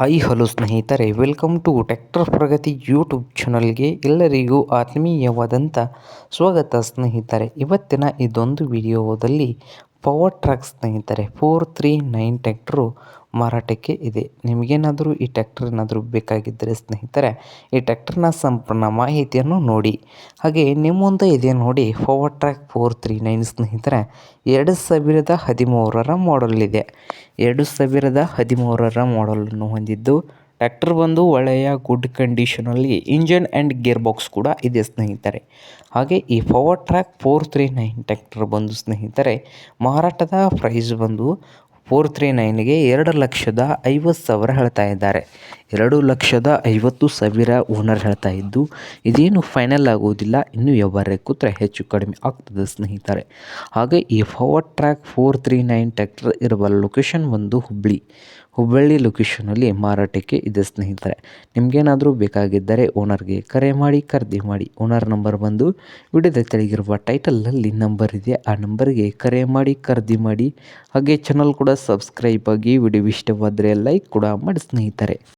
Hi hello ಸ್ನೇಹಿತರೆ, welcome to tractor Pragati YouTube ಚಾನಲ್ಗೆ ಎಲ್ಲರಿಗೂ ಆತ್ಮೀಯವಾದಂಥ ಸ್ವಾಗತ ಸ್ನೇಹಿತರೆ. ಇವತ್ತಿನ ಇದೊಂದು ವಿಡಿಯೋದಲ್ಲಿ ಪವರ್ ಟ್ರ್ಯಾಕ್ ಸ್ನೇಹಿತರೆ ಫೋರ್ ತ್ರೀ ನೈನ್ ಟ್ಯಾಕ್ಟ್ರು ಮಾರಾಟಕ್ಕೆ ಇದೆ. ನಿಮಗೇನಾದರೂ ಈ ಟ್ಯಾಕ್ಟರ್ ಏನಾದರೂ ಬೇಕಾಗಿದ್ದರೆ ಸ್ನೇಹಿತರೆ, ಈ ಟ್ಯಾಕ್ಟರ್ನ ಸಂಪೂರ್ಣ ಮಾಹಿತಿಯನ್ನು ನೋಡಿ. ಹಾಗೆ ನಿಮ್ಮ ಮುಂದೆ ಇದೆ ನೋಡಿ power track four three nine ಸ್ನೇಹಿತರೆ, ಎರಡು ಸಾವಿರದ ಹದಿಮೂರರ ಮಾಡಲ್ ಇದೆ ಎರಡು ಸಾವಿರದ ಹದಿಮೂರರ ಮಾಡಲನ್ನು ಹೊಂದಿದ್ದು, ಟ್ರ್ಯಾಕ್ಟರ್ ಬಂದು ಒಳ್ಳೆಯ ಗುಡ್ ಕಂಡೀಷನಲ್ಲಿ ಇಂಜನ್ ಆ್ಯಂಡ್ ಗೇರ್ ಬಾಕ್ಸ್ ಕೂಡ ಇದೆ ಸ್ನೇಹಿತರೆ. ಹಾಗೆ ಈ power track four three nine tractor ಬಂದು ಸ್ನೇಹಿತರೆ, ಮಾರಾಟದ ಪ್ರೈಸ್ ಬಂದು ಫೋರ್ ತ್ರೀ ನೈನ್ಗೆ ಎರಡು ಲಕ್ಷದ ಐವತ್ತು ಸಾವಿರ ಹೇಳ್ತಾ ಇದ್ದಾರೆ. ಎರಡು ಲಕ್ಷದ ಐವತ್ತು ಸಾವಿರ ಓನರ್ ಹೇಳ್ತಾ ಇದ್ದು, ಇದೇನು ಫೈನಲ್ ಆಗುವುದಿಲ್ಲ ಇನ್ನೂ ವ್ಯವಹಾರ ಕೂತ್ರೆ ಹೆಚ್ಚು ಕಡಿಮೆ ಆಗ್ತದೆ ಸ್ನೇಹಿತರೆ. ಹಾಗೆ ಈ power track four three nine tractor ಇರುವ ಲೊಕೇಶನ್ ಒಂದು ಹುಬ್ಬಳ್ಳಿ ಹುಬ್ಬಳ್ಳಿ ಲೊಕೇಶನಲ್ಲಿ ಮಾರಾಟಕ್ಕೆ ಇದೆ ಸ್ನೇಹಿತರೆ. ನಿಮಗೇನಾದರೂ ಬೇಕಾಗಿದ್ದರೆ ಓನರ್ಗೆ ಕರೆ ಮಾಡಿ, ಖರೀದಿ ಮಾಡಿ. ಓನರ್ ನಂಬರ್ ಬಂದು ವಿಡಿಯೋದ ತೆಳಗಿರುವ ಟೈಟಲಲ್ಲಿ ನಂಬರ್ ಇದೆ. ಆ ನಂಬರ್ಗೆ ಕರೆ ಮಾಡಿ, ಖರೀದಿ ಮಾಡಿ. ಹಾಗೆ ಚಾನಲ್ ಕೂಡ ಸಬ್ಸ್ಕ್ರೈಬ್ ಆಗಿ ವಿಡಿಯೋ ಇಷ್ಟವಾದರೆ ಲೈಕ್ ಕೂಡ ಮಾಡಿ ಸ್ನೇಹಿತರೆ.